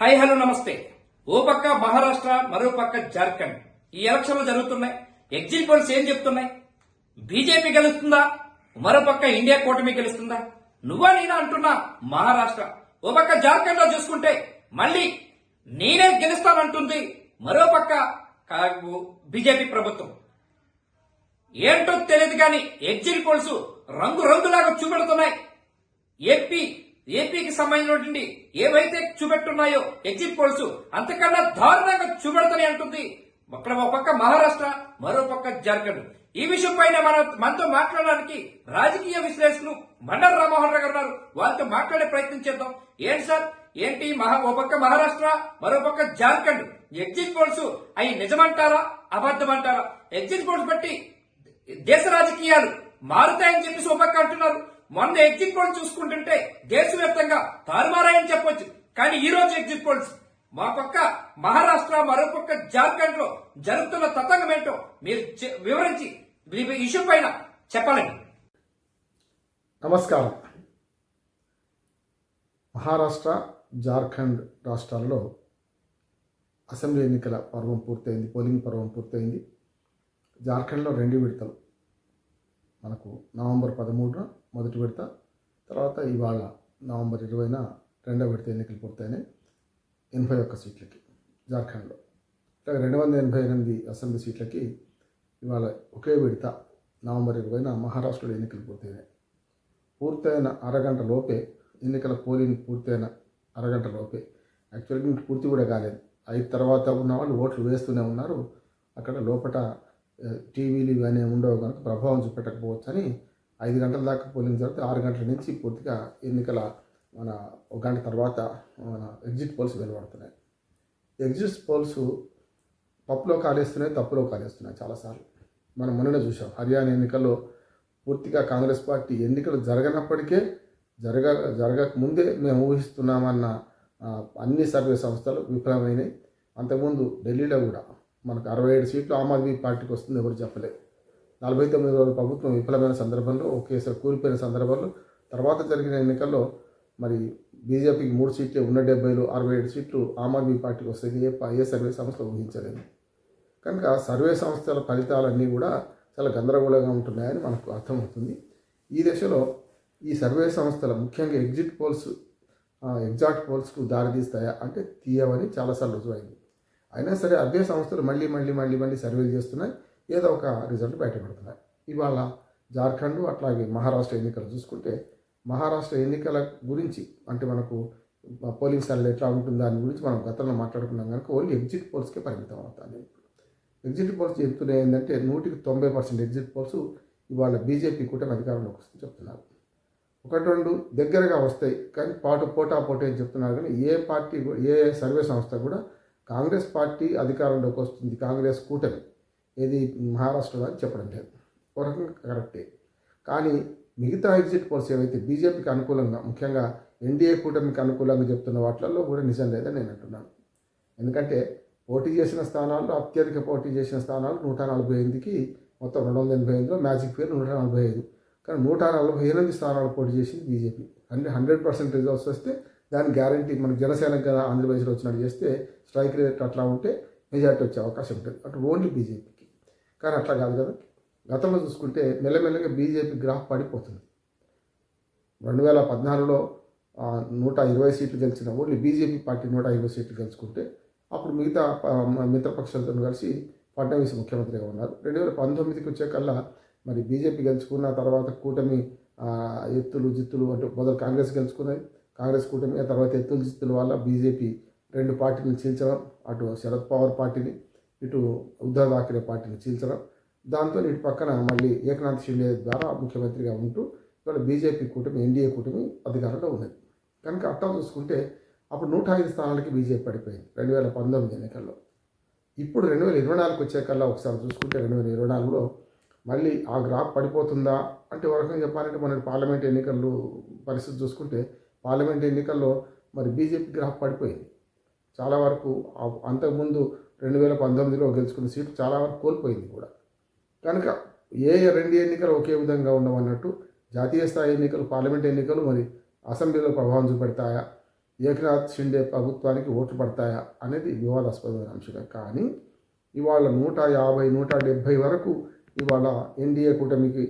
Hi hello నమస్తే. ఓ పక్క మహారాష్ట్ర మరో పక్క జార్ఖండ్. ఈ ఎలక్షన్లు జరుగుతున్నాయి. ఎగ్జిట్ పోల్స్ ఏం చెప్తున్నాయి? బీజేపీ గెలుస్తుందా? మరో పక్క ఇండియా కూటమి గెలుస్తుందా? నువ్వా నేనా అంటున్నా మహారాష్ట్ర. ఓ పక్క జార్ఖండ్లో చూసుకుంటే మళ్ళీ నేనే గెలుస్తానంటుంది మరో పక్క బీజేపీ ప్రభుత్వం. ఏంటో తెలియదు కానీ ఎగ్జిట్ పోల్స్ రంగు రంగులాగా చూపెడుతున్నాయి. ఏపీ ఏపీకి సంబంధించినటువంటి ఏవైతే చూపెట్టున్నాయో ఎగ్జిట్ పోల్స్ అంతకన్నా దారుణంగా చూపెడతాయి అంటుంది. అక్కడ ఒక పక్క మహారాష్ట్ర మరో పక్క జార్ఖండ్. ఈ విషయం పైన మన మనతో మాట్లాడడానికి రాజకీయ విశ్లేషకులు మండల రామ్మోహన్ రావు గారు ఉన్నారు. వాళ్ళతో మాట్లాడే ప్రయత్నం చేద్దాం. ఏంటి సార్? ఏంటి? మహా ఓ పక్క మహారాష్ట్ర మరో పక్క జార్ఖండ్. ఎగ్జిట్ పోల్స్ అవి నిజమంటారా? అబద్ధమంటారా? ఎగ్జిట్ పోల్స్ బట్టి దేశ రాజకీయాలు మారుతాయని చెప్పేసి ఒక పక్క అంటున్నారు. మొన్న ఎగ్జిట్ పోల్స్ చూసుకుంటుంటే దేశవ్యాప్తంగా తారుమారాయని చెప్పొచ్చు. కానీ ఈ రోజు ఎగ్జిట్ పోల్స్ మా పక్క మహారాష్ట్ర మరో పక్క జార్ఖండ్లో జరుగుతున్న తతంగం ఏంటో మీరు వివరించి మీ ఇష్యూ పైన చెప్పాలండి. నమస్కారం. మహారాష్ట్ర జార్ఖండ్ రాష్ట్రాల్లో అసెంబ్లీ ఎన్నికల పర్వం పూర్తయింది పోలింగ్ పర్వం పూర్తయింది. జార్ఖండ్లో రెండు విడతలు. మనకు నవంబర్ పదమూడున మొదటి విడత తర్వాత ఇవాళ నవంబర్ ఇరవైన రెండో విడత ఎన్నికలు పూర్తయినాయి. ఎనభై ఒక్క సీట్లకి జార్ఖండ్లో. ఇట్లా రెండు వందల ఎనభై ఎనిమిది అసెంబ్లీ సీట్లకి ఇవాళ ఒకే విడత నవంబర్ ఇరవైన మహారాష్ట్రలో ఎన్నికలు పూర్తయినాయి. పూర్తయిన అరగంట లోపే ఎన్నికల పోలింగ్ పూర్తయిన అరగంట లోపే. యాక్చువల్గా పూర్తి కూడా కాలేదు. అయిన తర్వాత ఉన్న వాళ్ళు ఓట్లు వేస్తూనే ఉన్నారు. అక్కడ లోపల టీవీలు ఇవన్నీ ఉండవు కనుక ప్రభావం చూపెట్టకపోవచ్చు అని ఐదు గంటల దాకా పోలింగ్ జరిగితే ఆరు గంటల నుంచి పూర్తిగా ఎన్నికల మన ఒక గంట తర్వాత మన ఎగ్జిట్ పోల్స్ వెలువడుతున్నాయి. ఎగ్జిట్ పోల్స్ పప్పులో కాలేస్తున్నాయి తప్పులో కాలేస్తున్నాయి చాలాసార్లు. మనం మొన్ననే చూసాం హర్యానా ఎన్నికల్లో పూర్తిగా కాంగ్రెస్ పార్టీ ఎన్నికలు జరగనప్పటికే జరగ జరగక ముందే మేము ఊహిస్తున్నామన్న అన్ని సర్వే సంస్థలు విఫలమైనవి అంతకుముందు ఢిల్లీలో కూడా మనకు అరవై ఏడు సీట్లు ఆమ్ ఆద్మీ పార్టీకి వస్తుంది ఎవరు చెప్పలేదు. నలభై తొమ్మిది రోజుల ప్రభుత్వం విఫలమైన సందర్భంలో ఒకేసారి కూలిపోయిన సందర్భంలో తర్వాత జరిగిన ఎన్నికల్లో మరి బీజేపీకి మూడు సీట్లు ఉన్న డెబ్బైలు అరవై ఏడు సీట్లు ఆమ్ ఆద్మీ పార్టీకి వస్తాయి ఏ ఏ సర్వే సంస్థ ఊహించలేదు. కనుక సర్వే సంస్థల ఫలితాలన్నీ కూడా చాలా గందరగోళంగా ఉంటున్నాయని మనకు అర్థమవుతుంది. ఈ దశలో ఈ సర్వే సంస్థల ముఖ్యంగా ఎగ్జిట్ పోల్స్ ఎగ్జాక్ట్ పోల్స్కు దారితీస్తాయా అంటే తీయవని చాలాసార్లు రుజువైంది. అయినా సరే అవే సంస్థలు మళ్ళీ మళ్ళీ మళ్ళీ మళ్ళీ సర్వేలు చేస్తున్నాయి. ఏదో ఒక రిజల్ట్ బయటపడుతున్నాయి. ఇవాళ జార్ఖండ్ అట్లాగే మహారాష్ట్ర ఎన్నికలు చూసుకుంటే మహారాష్ట్ర ఎన్నికల గురించి అంటే మనకు పోలింగ్ సర్వే ఎట్లా ఉంటుంది దాని గురించి మనం గతంలో మాట్లాడుకున్నాం కనుక ఓన్లీ ఎగ్జిట్ పోల్స్కే పరిమితం అవుతాను ఎగ్జిట్ పోల్స్ చెప్తున్నాయి ఏంటంటే నూటికి తొంభై పర్సెంట్ ఎగ్జిట్ పోల్స్ ఇవాళ బీజేపీ కూటమి అధికారంలోకి వస్తుంది చెప్తున్నారు. ఒకటి రెండు దగ్గరగా వస్తాయి కానీ పాటు పోటా పోటీ అని చెప్తున్నారు కానీ ఏ పార్టీ ఏ సర్వే సంస్థ కూడా కాంగ్రెస్ పార్టీ అధికారంలోకి వస్తుంది కాంగ్రెస్ కూటమి. ఇది మహారాష్ట్రలో అని చెప్పడం లేదు. ఒక రకంగా కరెక్టే. కానీ మిగతా ఎగ్జిట్ పోల్స్ ఏవైతే బీజేపీకి అనుకూలంగా ముఖ్యంగా ఎన్డీఏ కూటమికి అనుకూలంగా చెప్తున్న వాటిల్లో కూడా నిజం లేదని నేను అంటున్నాను. ఎందుకంటే పోటీ చేసిన స్థానాల్లో అత్యధిక పోటీ చేసిన స్థానాలు నూట నలభై ఎనిమిదికి మొత్తం రెండు వందల ఎనభై ఎనిమిదిలో మ్యాజిక్ ఫేర్ నూట నలభై ఐదు. కానీ నూట నలభై ఎనిమిది స్థానాలు పోటీ చేసింది బీజేపీ. అంటే హండ్రెడ్ పర్సెంట్ రిజల్ట్స్ వస్తే దాని గ్యారంటీ మనకు జనసేనకు కదా ఆంధ్రప్రదేశ్లో వచ్చినట్టు చేస్తే స్ట్రైక్ రేట్ అట్లా ఉంటే మెజార్టీ వచ్చే అవకాశం ఉంటుంది. అటు ఓన్లీ బీజేపీకి. కానీ అట్లా కాదు కదా. గతంలో చూసుకుంటే మెల్లమెల్లగా బీజేపీ గ్రాఫ్ పడిపోతుంది. రెండు వేల పద్నాలుగులో నూట ఇరవై సీట్లు గెలిచిన ఓన్లీ బీజేపీ పార్టీ నూట ఇరవై సీట్లు గెలుచుకుంటే అప్పుడు మిగతా మిత్రపక్షాలతో కలిసి ఫడ్నవీస్ ముఖ్యమంత్రిగా ఉన్నారు. రెండు వేల పంతొమ్మిదికి వచ్చేకల్లా మరి బీజేపీ గెలుచుకున్న తర్వాత కూటమి ఎత్తులు జిత్తులు అంటే మొదలు కాంగ్రెస్ గెలుచుకున్నాయి కాంగ్రెస్ కూటమి ఆ తర్వాత ఎత్తులు జిత్తుల వల్ల బీజేపీ రెండు పార్టీలను చీల్చడం అటు శరద్ పవార్ పార్టీని ఇటు ఉద్ధవ్ థాకరే పార్టీని చీల్చడం. దాంతో ఇటు పక్కన మళ్ళీ ఏకనాథ్ షిండే ద్వారా ముఖ్యమంత్రిగా ఉంటూ ఇవాళ బీజేపీ కూటమి ఎన్డీఏ కూటమి అధికారంలో ఉన్నది. కనుక అట్టా చూసుకుంటే అప్పుడు నూట ఐదు స్థానాలకి బీజేపీ పడిపోయింది రెండు వేల పంతొమ్మిది ఎన్నికల్లో. ఇప్పుడు రెండు వేల ఇరవై నాలుగుకి వచ్చేకల్లా ఒకసారి చూసుకుంటే రెండు వేల ఇరవై నాలుగులో మళ్ళీ ఆ గ్రాఫ్ పడిపోతుందా అంటే ఒక రకంగా చెప్పాలంటే మన పార్లమెంట్ ఎన్నికలు పరిస్థితి చూసుకుంటే పార్లమెంట్ ఎన్నికల్లో మరి బీజేపీ గ్రాఫ్ పడిపోయింది. చాలా వరకు అంతకుముందు రెండు వేల పంతొమ్మిదిలో గెలుచుకున్న సీటు చాలా వరకు కోల్పోయింది కూడా. కనుక ఏ రెండు ఎన్నికలు ఒకే విధంగా ఉండవన్నట్టు జాతీయ స్థాయి ఎన్నికలు పార్లమెంట్ ఎన్నికలు మరి అసెంబ్లీలో ప్రభావం చూపెడతాయా? ఏకనాథ్ షిండే ప్రభుత్వానికి ఓట్లు పడతాయా? అనేది వివాదాస్పదమైన అంశమే. కానీ ఇవాళ నూట యాభై నూట డెబ్భై వరకు ఇవాళ ఎన్డీఏ కూటమికి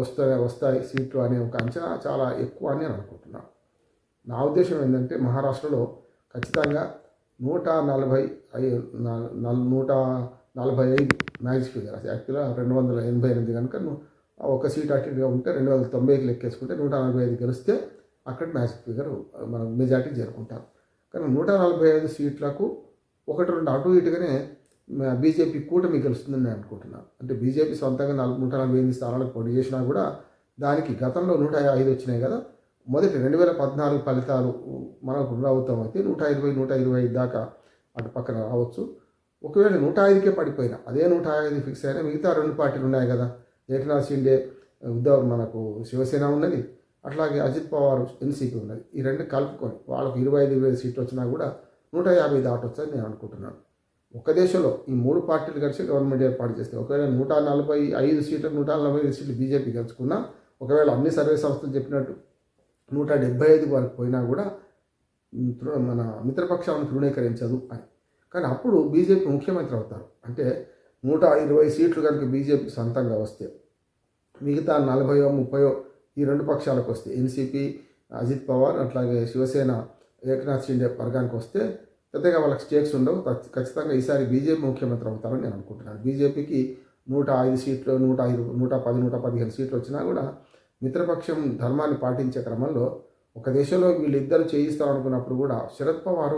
వస్తాయి వస్తాయి సీట్లు అనే ఒక అంచనా చాలా ఎక్కువ అని నేను అనుకుంటున్నాను. నా ఉద్దేశం ఏంటంటే మహారాష్ట్రలో ఖచ్చితంగా నూట నలభై ఐదు నూట నలభై ఐదు మ్యాజిక్ ఫిగర్. అది యాక్చువల్గా రెండు వందల ఎనభై ఎనిమిది కనుక ఒక సీట్ అటెండ్గా ఉంటే రెండు వందల తొంభైకి లెక్కేసుకుంటే నూట నలభై ఐదు గెలిస్తే అక్కడ మ్యాజిక్ ఫిగర్ మనం మెజార్టీ చేరుకుంటాం కానీ నూట నలభై ఐదు సీట్లకు ఒకటి రెండు అటు ఇటుగానే బీజేపీ కూటమి గెలుస్తుందని నేను అనుకుంటున్నాను. అంటే బీజేపీ సొంతంగా నాలుగు నూట నలభై ఎనిమిది స్థానాలకు పోటీ చేసినా కూడా దానికి గతంలో నూట ఐదు వచ్చినాయి కదా మొదటి రెండు వేల పద్నాలుగు ఫలితాలు మనకు పునరావృతం అయితే నూట ఇరవై నూట ఇరవై ఐదు దాకా అటు పక్కన రావచ్చు. ఒకవేళ నూట ఐదుకే పడిపోయినా అదే నూట ఐదు ఫిక్స్ అయినా మిగతా రెండు పార్టీలు ఉన్నాయి కదా. ఏకనాథ్ షిండే ఉద్ధవ్ మనకు శివసేన ఉన్నది అట్లాగే అజిత్ పవార్ ఎన్సీపీ ఉన్నది. ఈ రెండు కలుపుకొని వాళ్ళకు ఇరవై ఐదు ఇరవై సీట్లు వచ్చినా కూడా నూట యాభై దాటొచ్చని నేను అనుకుంటున్నాను. ఒక దేశంలో ఈ మూడు పార్టీలు కలిసి గవర్నమెంట్ ఏర్పాటు చేస్తే ఒకవేళ నూట నలభై ఐదు సీట్లు నూట నలభై ఐదు సీట్లు బీజేపీ గెలుచుకున్నా ఒకవేళ అన్ని సర్వే సంస్థలు చెప్పినట్టు నూట డెబ్బై ఐదు వరకు పోయినా కూడా తృ- మన మిత్రపక్షాలను తృణీకరించదు అని. కానీ అప్పుడు బీజేపీ ముఖ్యమంత్రి అవుతారు. అంటే నూట ఇరవై సీట్లు కనుక బీజేపీ సొంతంగా వస్తే మిగతా నలభయో ముప్పయో ఈ రెండు పక్షాలకు వస్తే ఎన్సీపీ అజిత్ పవార్ అట్లాగే శివసేన ఏకనాథ్ షిండే వర్గానికి వస్తే పెద్దగా వాళ్ళకి స్టేక్స్ ఉండవు. ఖచ్చితంగా ఈసారి బీజేపీ ముఖ్యమంత్రి అవుతారని నేను అనుకుంటున్నాను. బీజేపీకి నూట ఐదు సీట్లు నూట ఐదు నూట పది నూట పదిహేను సీట్లు వచ్చినా కూడా మిత్రపక్షం ధర్మాన్ని పాటించే క్రమంలో ఒక దేశంలో వీళ్ళిద్దరు చేయిస్తాం అనుకున్నప్పుడు కూడా శరద్ పవార్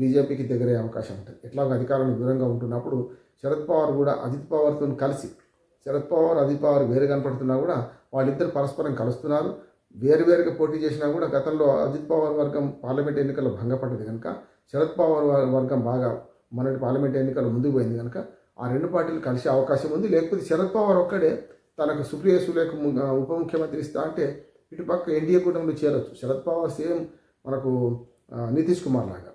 బీజేపీకి దగ్గరే అవకాశం ఉంటుంది. ఎట్లాగో అధికారంలో దూరంగా ఉంటున్నప్పుడు శరద్ పవార్ కూడా అజిత్ పవార్తో కలిసి శరద్ పవార్ అజిత్ పవార్ వేరు కనపడుతున్నా కూడా వాళ్ళిద్దరు పరస్పరం కలుస్తున్నారు. వేరు వేరుగా పోటీ చేసినా కూడా గతంలో అజిత్ పవార్ వర్గం పార్లమెంట్ ఎన్నికల్లో భంగపడ్డది కనుక శరద్ పవార్ వర్గం బాగా మొన్నటి పార్లమెంట్ ఎన్నికల్లో ముందుకు పోయింది కనుక ఆ రెండు పార్టీలు కలిసే అవకాశం ఉంది. లేకపోతే శరద్ పవార్ ఒక్కడే తనకు సుప్రియ సులేఖ ము- ఉప ముఖ్యమంత్రి ఇస్తా అంటే ఇటు పక్క ఎన్డీఏ కూటమిలో చేరొచ్చు. శరద్ పవార్ సేమ్ మనకు నితీష్ కుమార్ లాగా.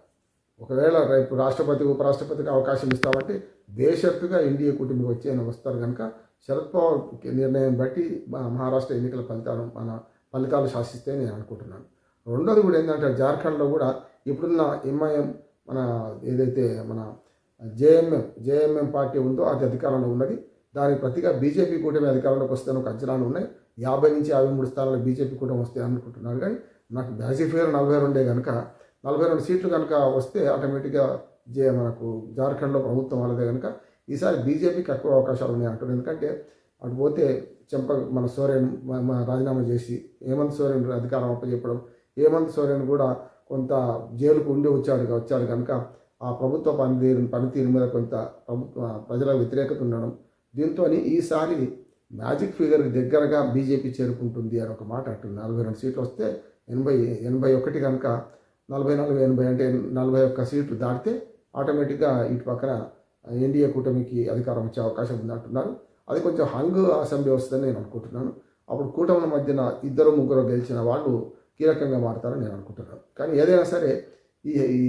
ఒకవేళ రేపు రాష్ట్రపతి ఉపరాష్ట్రపతికి అవకాశం ఇస్తామంటే బేషరతుగా ఎన్డీఏ కూటమికి వచ్చి ఆయన వస్తారు కనుక శరద్ పవార్ నిర్ణయం బట్టి మహారాష్ట్ర ఎన్నికల ఫలితాలు మన ఫలితాలు శాసిస్తే నేను అనుకుంటున్నాను. రెండోది కూడా ఏంటంటే జార్ఖండ్లో కూడా ఇప్పుడున్న ఎంఐఎం మన ఏదైతే మన జేఎంఎం జేఎంఎం పార్టీ ఉందో అది అధికారంలో ఉన్నది. దానికి ప్రతిగా బీజేపీ కూటమి అధికారంలోకి వస్తే ఒక అంచనాలు ఉన్నాయి. యాభై నుంచి యాభై మూడు స్థానాలు బీజేపీ కూటమి వస్తాయి అనుకుంటున్నారు. కానీ నాకు బ్యాజీ ఫేర్ నలభై రెండే కనుక నలభై రెండు సీట్లు కనుక వస్తే ఆటోమేటిక్గా జే మనకు జార్ఖండ్లో ప్రభుత్వం వాళ్ళదే కనుక ఈసారి బీజేపీకి ఎక్కువ అవకాశాలు ఉన్నాయి అంటున్నారు. ఎందుకంటే అటు పోతే చెంప మన సోరెన్ రాజీనామా చేసి హేమంత్ సోరెన్ అధికారం అప్పచెప్పడం హేమంత్ సోరెన్ కూడా కొంత జైలుకు ఉండి వచ్చాడు వచ్చాడు కనుక ఆ ప్రభుత్వ పనితీరు పనితీరు మీద కొంత ప్రభుత్వ ప్రజల వ్యతిరేకత ఉండడం దీంతో ఈసారి మ్యాజిక్ ఫిగర్ దగ్గరగా బీజేపీ చేరుకుంటుంది అని ఒక మాట అంటుంది. నలభై రెండు సీట్లు వస్తే ఎనభై ఎనభై ఒకటి కనుక నలభై నలభై ఎనభై అంటే నలభై ఒక్క సీట్లు దాటితే ఆటోమేటిక్గా ఇటు పక్కన ఎన్డీఏ కూటమికి అధికారం వచ్చే అవకాశం ఉంది అంటున్నారు. అది కొంచెం హంగ్ అసెంబ్లీ వస్తుందని నేను అనుకుంటున్నాను. అప్పుడు కూటమి మధ్యన ఇద్దరు ముగ్గురు గెలిచిన వాళ్ళు కీలకంగా మారుతారని నేను అనుకుంటున్నాను. కానీ ఏదైనా సరే ఈ ఈ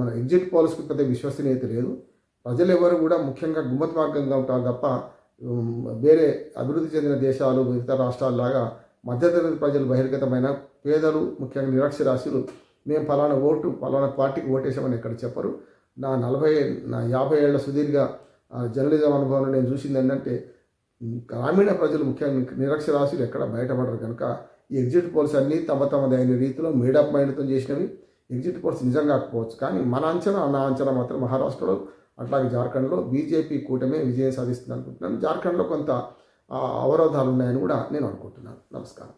మన ఎగ్జిట్ పోల్స్కి పెద్ద విశ్వసనీయత లేదు. ప్రజలెవరు కూడా ముఖ్యంగా గుమ్మత్ మార్గంగా ఉంటారు తప్ప వేరే అభివృద్ధి చెందిన దేశాలు ఇతర రాష్ట్రాల్లాగా మధ్యతరగతి ప్రజలు బహిర్గతమైన పేదలు ముఖ్యంగా నిరక్షరాస్యులు మేము ఫలానా ఓటు ఫలానా పార్టీకి ఓటేసామని ఎక్కడ చెప్పరు. నా నలభై నా యాభై ఏళ్ళ సుదీర్ఘ జర్నలిజం అనుభవంలో నేను చూసింది ఏంటంటే గ్రామీణ ప్రజలు ముఖ్యంగా నిరక్షరాశులు ఎక్కడ బయటపడరు కనుక ఈ ఎగ్జిట్ పోల్స్ అన్నీ తమ తమదైన రీతిలో మేడప్ మైండ్తో చేసినవి. ఎగ్జిట్ పోల్స్ నిజంగా కాకపోవచ్చు కానీ మన అంచనా నా అంచనా మాత్రం మహారాష్ట్రలో అట్లాగే జార్ఖండ్లో బీజేపీ కూటమే విజయం సాధిస్తుంది అనుకుంటున్నాను జార్ఖండ్లో కొంత అవరోధాలు ఉన్నాయని కూడా నేను అనుకుంటున్నాను. నమస్కారం.